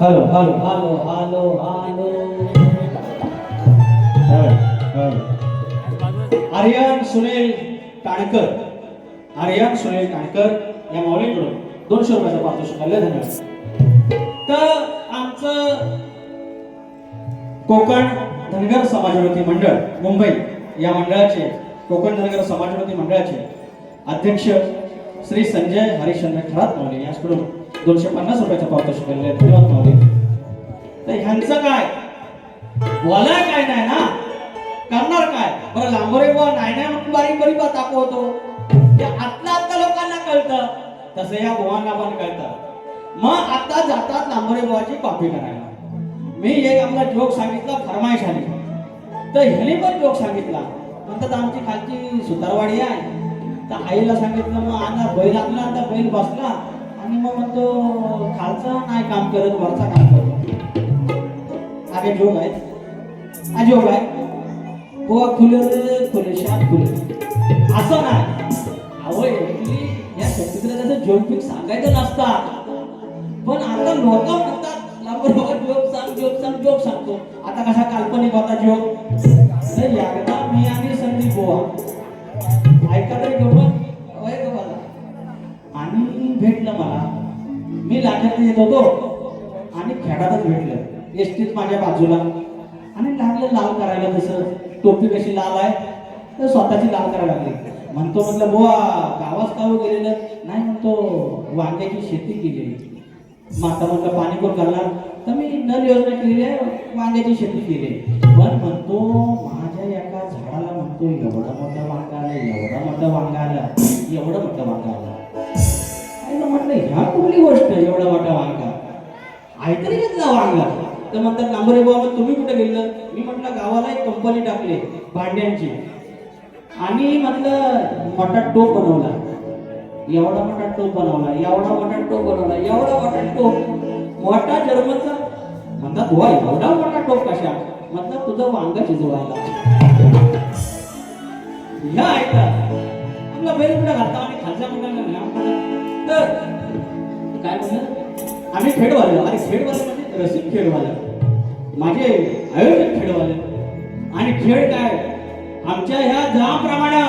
Hello hello. Hello hello hello. Aryan Sunil Kankar. Aryan Sunil Kankar या माऊलीकडून दोनशे रुपयाचा पारितोषिक आले धन्यवाद. तर आमचं कोकण धनगर समाजोन्नती मंडळ मुंबई या मंडळाचे कोकण धनगर समाजोन्नती मंडळाचे अध्यक्ष श्री संजय हरिश्चंद्र खरात माऊली यांच्याकडून दोनशे पन्नास रुपयाचा पारितोषिक आलेले धन्यवाद माऊली तर ह्यांचं काय? बोलाय काय नाही ना? करणार काय? बरं लांबोरे बुवा नाही नाही म्हणून बारीक बारीक दाखवतो. ते आतल्या आत्ता लोकांना कळतं. तसं या बुवांना पण कळतं. मग आता जातात लांबोरे बुवाची कॉपी करायला. मी एक आपला जोक सांगितला फरमाईश आली तर ह्याने पण जोक सांगितला. म्हणतात आमची खालची सुतारवाडी आहे. तर आईला सांगितलं मग आता बैल आपला आता बैल बसला. आणि मग म्हणतो खालचा नाही काम करत वरचा काम करतो. आगे जोग आहे हा जोक आहे. गोवा खुले रे खुले शाम खुले. असं नाही. अहो actually या शक्तीला त्याचं जोक सांगायचं नसता. पण आता लोक म्हणतात लवकर बघा जोग सांग जोग सांग जोग सांगतो. आता कसा काल्पनिक होता जोग? तर एकदा मी आणि संदीप गोवा ऐका तरी गमत गमत आणि भेटलं मला. मी लागायला येत होतो आणि खेळातच भेटलं. एसटीत माझ्या बाजूला. आणि लागलं लाल करायला तसं टोपी कशी लाल आहे तर स्वतःची लाल करायला लागली. म्हणतो म्हटलं बुवा गावास का हो गेलेलं? नाही म्हणतो वांग्याची शेती केलेली. माता म्हटलं पाणी कोण करणार. तर मी नल योजना केलेली आहे वांग्याची शेती केली. पण म्हणतो माझ्या एका झाडाला म्हणतो एवढा मोठा वांगा आला एवढा मोठा वांगा आला एवढं मोठं वांगा आला. म्हटलं ह्या कुठली गोष्ट एवढा मोठा वांगा? आयतरी घेतला वांगा. तर म्हणतात नांबरे बाबा तुम्ही कुठे गेलं मी म्हटलं गावाला एक कंपनी टाकली भांड्यांची. आणि म्हटलं मोठा टोप बनवला. एवढा मोठा टोप बनवला एवढा मोठा टोप बनवला एवढा मोठा टोप. मोठा जर्मनचा? म्हणतात वा एवढा मोठा टोप कशा? म्हटलं तुझं वांग शिजवायला. ह्या ऐका. आपला बैल कुठे घालता? आणि खालच्या मुलांना तर काय म्हणलं? आम्ही खेळवाले आणि खेळवाले म्हणजे रसिक खेळवाले माझे आयोजक खेडवाले. आणि खेळ काय? आमच्या ह्या ज्याप्रमाणे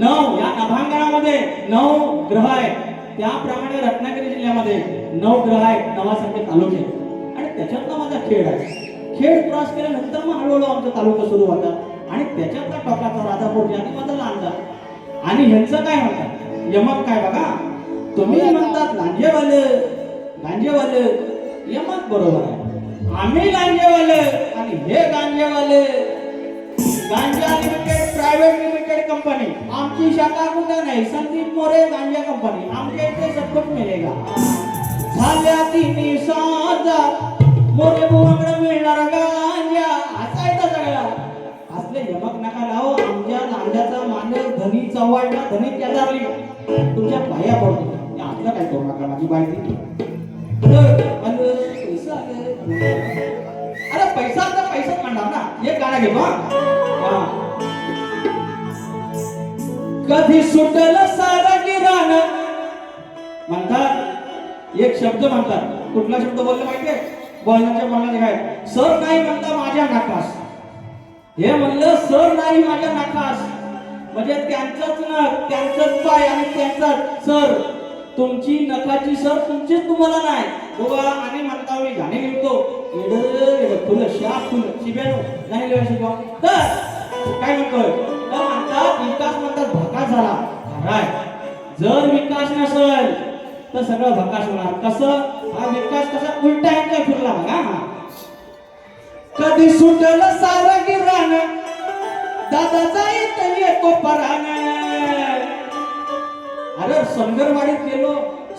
नऊ या नभांगणामध्ये नऊ ग्रह आहेत. त्याप्रमाणे रत्नागिरी जिल्ह्यामध्ये नऊ ग्रह आहेत नवासारखे तालुके आणि त्याच्यातला माझा खेळ आहे. खेळ क्रॉस केल्यानंतर मग हळूहळू आमचा तालुका सुरू होता. आणि त्याच्यातला टोकाचा राजापूर आणि माझा लांजा आणि ह्यांचं काय म्हणतात यमक काय बघा? तुम्ही म्हणतात लांजेवाले. गांजेवाले मत बरोबर आहे. आम्ही गांजेवाले आणि हे गांजेवाले. गांजा लिमिटेड प्रायव्हेट लिमिटेड कंपनी आमची शाखा कुठं नाही? संदीप मोरे गांजा कंपनी आमच्या इथे सबकुछ मिळेगा. झाल्या तिन्ही साजा. मोरे बुवाकडे मिळणार गांजा. असायचा सगळा. असले यमक नका लाव. आमच्या गांजाचा मानस धनी चव्हाणला धनी केदारली. तुमच्या पाया पडतो हे काय करू नका माझी पैसा अरे पैसा तर पैसाच म्हणणार ना गाणं घे कधी सुटल सारा गिराण म्हणतात एक शब्द म्हणतात कुठला शब्द बोलला माहितीये बोलण्याच्या बोलण्याचे काय सर नाही म्हणता माझ्या नाकास हे म्हणलं सर नाही माझ्या नाकास म्हणजे त्यांचंच ना त्यांचंच पाय आणि त्यांचाच सर तुमची नकाची सर तुमचीच तुम्हाला नाही. बाबा आणि म्हणता मी गाणे लिहितो फुलं शा फुलं शिब्यानो गाणे लिहायला शिकवा. तर काय म्हणतोय? तर म्हणतात विकास म्हणतात भकास झाला. खराय. जर विकास नसेल तर सगळं भकास होणार. कसं? हा विकास कसा उलटा ह्यांच्या फिरला बघा. हा कधी सुटलं सारं गिराण दादाचा येत अरे संगरवाडीत गेलो.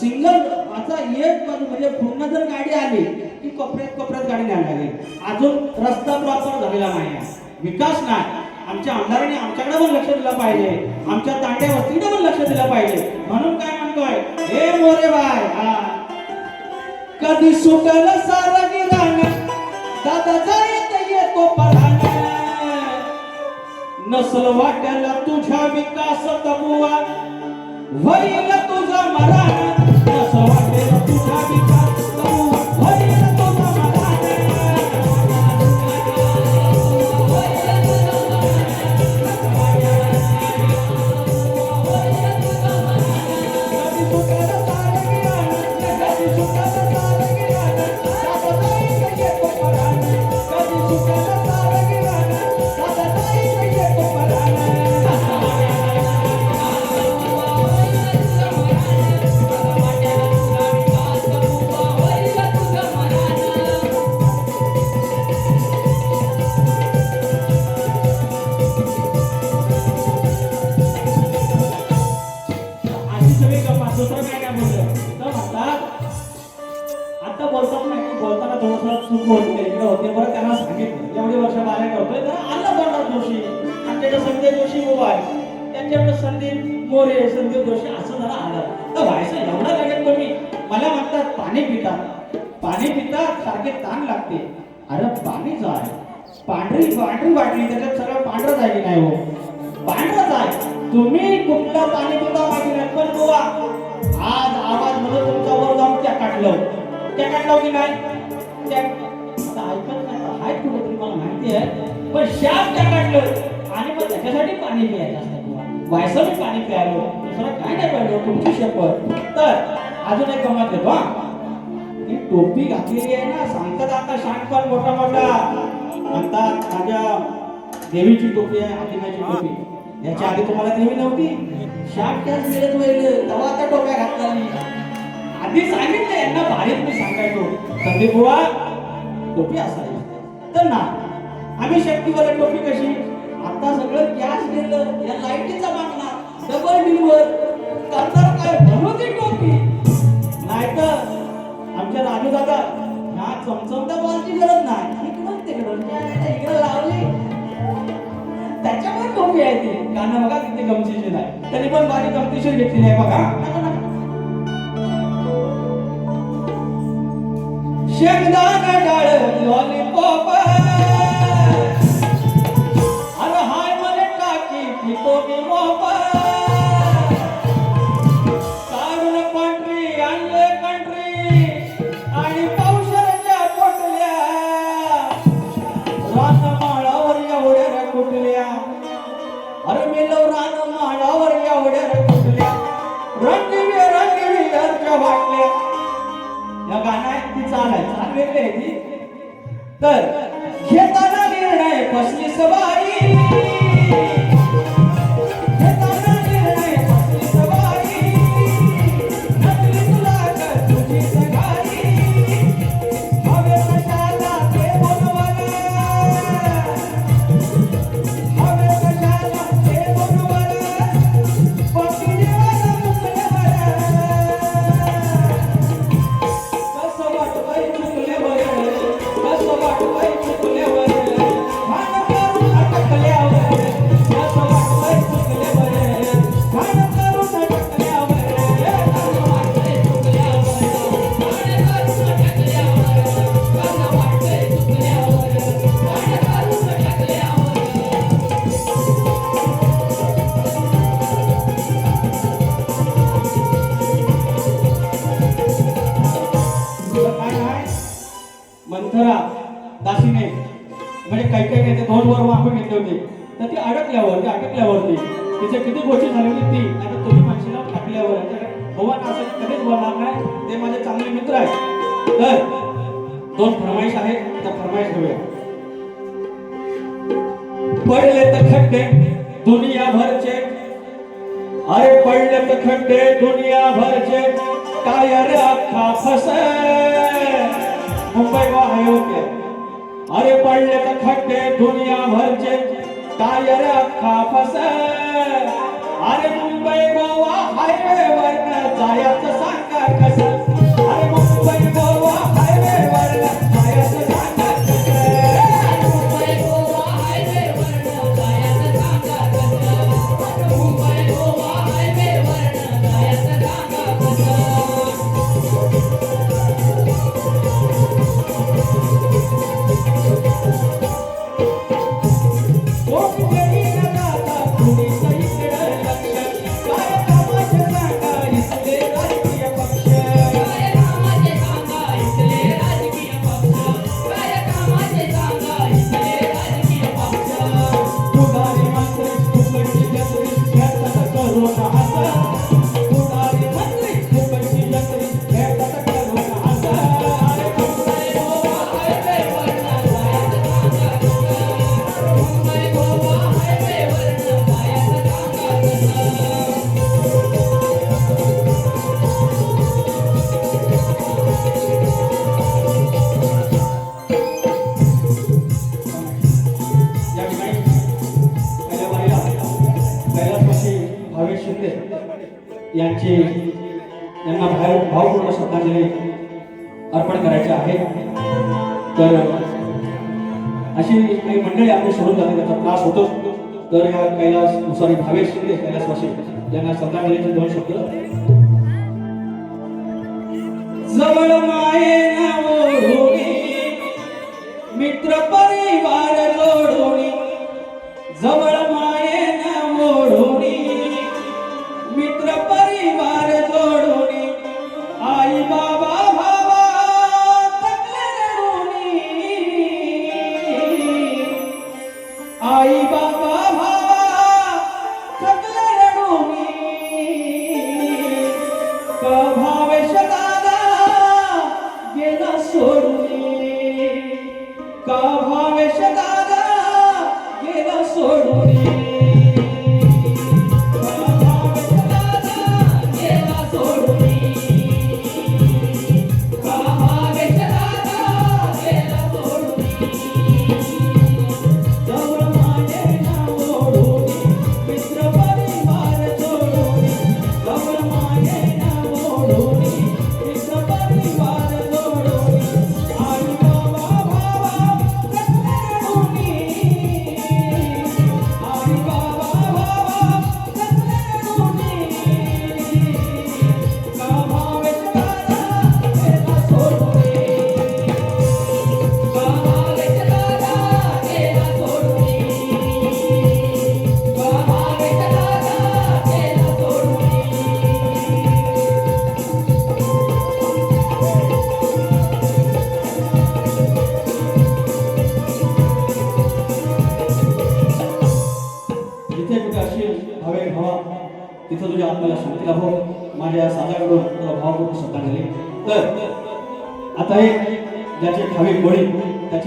सिंगल आता एक म्हणजे पूर्ण जर गाडी आली की कपड्यात कपड्यात गाडी न्यायला लागेल. अजून रस्ता प्रॉपर झालेला नाही विकास नाही. आमच्या आमदारांनी आमच्याकडे पण लक्ष दिलं पाहिजे. आमच्या तांड्या वस्तीकडे पण लक्ष दिलं पाहिजे. म्हणून काय म्हणतोय? हे मोरे बाय कधी सुटल सारं गिराण दादाचा येत येतो पराण नसल वाट्याला तुझ्या विकास तबुआ होईल तुझा अरे आहे. पांढरी पांढरी बाटली त्याच्यात सगळं पांढरं आहे की नाही हो? पांढरंच आहे. तुम्ही कुठलं पाणी पिता माहिती नाही पण बुवा आज आवाजमध्ये तुमचा वर जाऊन त्या काढलं. त्या काढलं की नाही? त्या ऐकत नाही आता हाय कुठेतरी मला माहिती आहे. पण शाप त्या काढलं. आणि मग त्याच्यासाठी पाणी प्यायचं असतं बुवा व्हायचं पाणी प्यायलो. दुसरं काय नाही प्यायलो तुमची शपथ. तर अजून एक गमत देतो हा. टोपी घातलेली आहे ना सांगतात आता शांतपाल मोठा मोठा. म्हणतात माझ्या देवीची टोपी आहे आदिमाची टोपी. याच्या आधी तुम्हाला देवी नव्हती. शार्ट त्याच वेळेत वळलं तेव्हा आता टोप्या घातल्या मी आधी सांगितलं यांना भारीत मी सांगायचो. संदीप बुवा टोपी असायची. तर ना आम्ही शक्तीवर टोपी कशी? आता सगळं कॅश गेलं या लाईटीचा मागणार डबल बिलवर करणार काय? म्हणून ती टोपी. नाहीतर आमच्या राजू दादा ह्या चमचमत्या बॉलची गरज नाही. इकडून तिकडं इकडे लावली. त्याच्यामुळे टोपी आहे ती. गाणं बघा किती गमतीशीर आहे. तरी पण बारी गमतीशीर घेतलेली आहे बघा. आहे चाल वेगळी आहे ती तर घेताना निर्णय फसली सवाई तिचे किती गोष्टी झालेली ती आता तुम्ही माणशीला टाकल्यावर भगवान असं कधीच बोलणार नाही. ते माझे चांगले मित्र आहेत. तर दोन फरमाईश आहेत त्या फरमाईश घेऊया. पडले तर खड्डे दुनिया भरचे अरे पडले तर खड्डे दुनिया भरचे काय अरे अख्खा फस मुंबई गोवा हायवे अरे पडले तर खड्डे दुनिया भरचे काय अरे अख्खा फस अरे मुंबई गोवा हायवे वर जायचं सांगा कसं? शिंदे यांची यांना भाव भावपूर्ण श्रद्धांजली अर्पण करायची आहे. तर अशी काही मंडळी आपली सोडून जाते त्याचा त्रास होतो तर या कैलास सॉरी भावेश शिंदे कैलासवासी यांना श्रद्धांजलीचे दोन शब्द. जवळ माये ओढोणी मित्र परिवार जोडोणी जवळ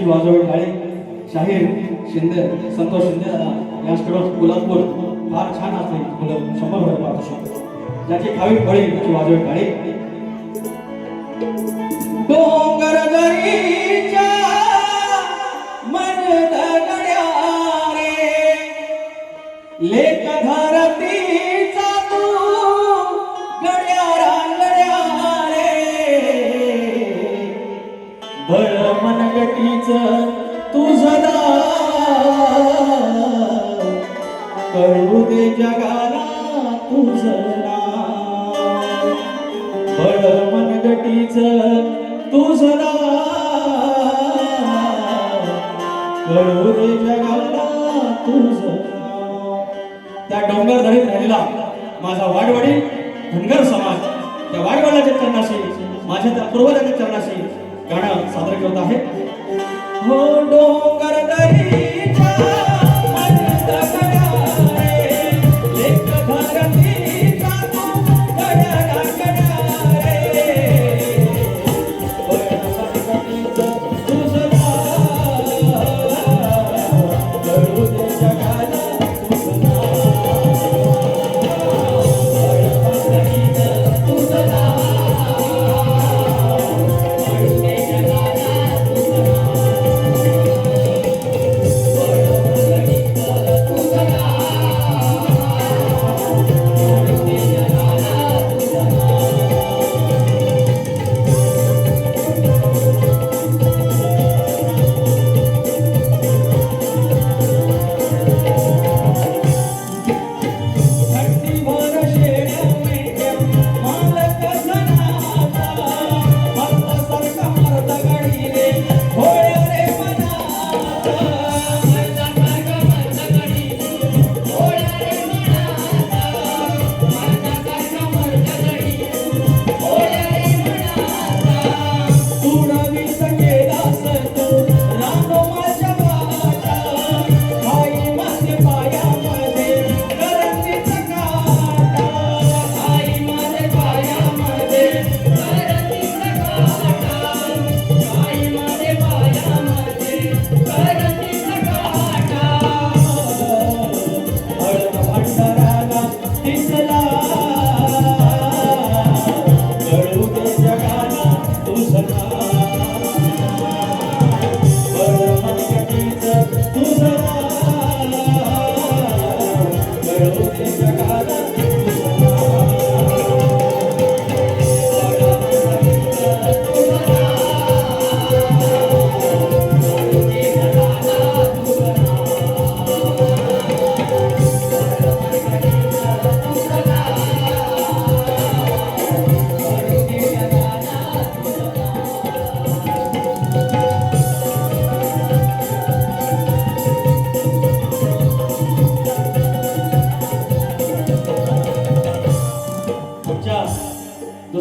की वाजवी काळे शाहीर शिंदे संतोष शिंदे दादा यांच्याकडून गुलाबपूर फार छान असते मुलं शंभर रुपये पाहतो शकतो. ज्याची खावी गोळी त्याची वाजवी काळे जगाला तुझला नाव बळ मनगटीच तुझला कळू रे जगाला तुझला त्या डोंगर धरीत राहिला माझा वाडवडील धनगर समाज त्या वाडवडाच्या चरणाशी माझ्या त्या पूर्वजाच्या चरणाशी गाणं सादर करत आहे. हो डोंगर दरीच्या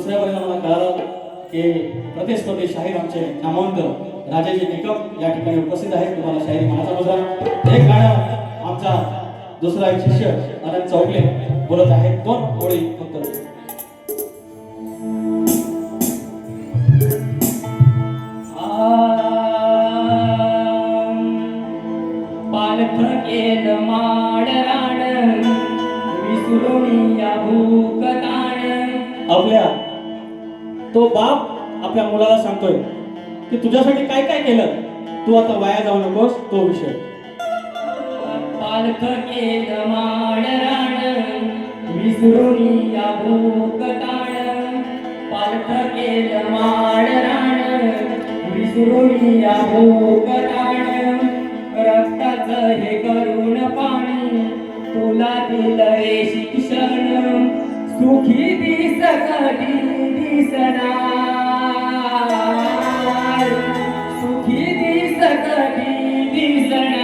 दुसऱ्यापर्यंत आम्हाला कळालं की प्रतिस्पर्धी शाहीर आमचे नामांक राजाजी निकम या ठिकाणी उपस्थित आहेत. तुम्हाला शाहीर मनाचा बघा हे गाणं आमचा दुसरा एक शिष्य आनंद चौकले बोलत आहेत. दोन होळी फक्त. आपल्या मुलाला सांगतोय की तुझ्यासाठी काय काय केलं? तू आता वाया जाऊ नकोस तो विषय. केलं माड विसरून या भूक ताण केलं माड विसरून या भूक ताण रक्ताचं हे करून पाणी तुला दिलं रे शिक्षण. सुखी दिस कधी दिसणार. सुखी दिसत दिसणार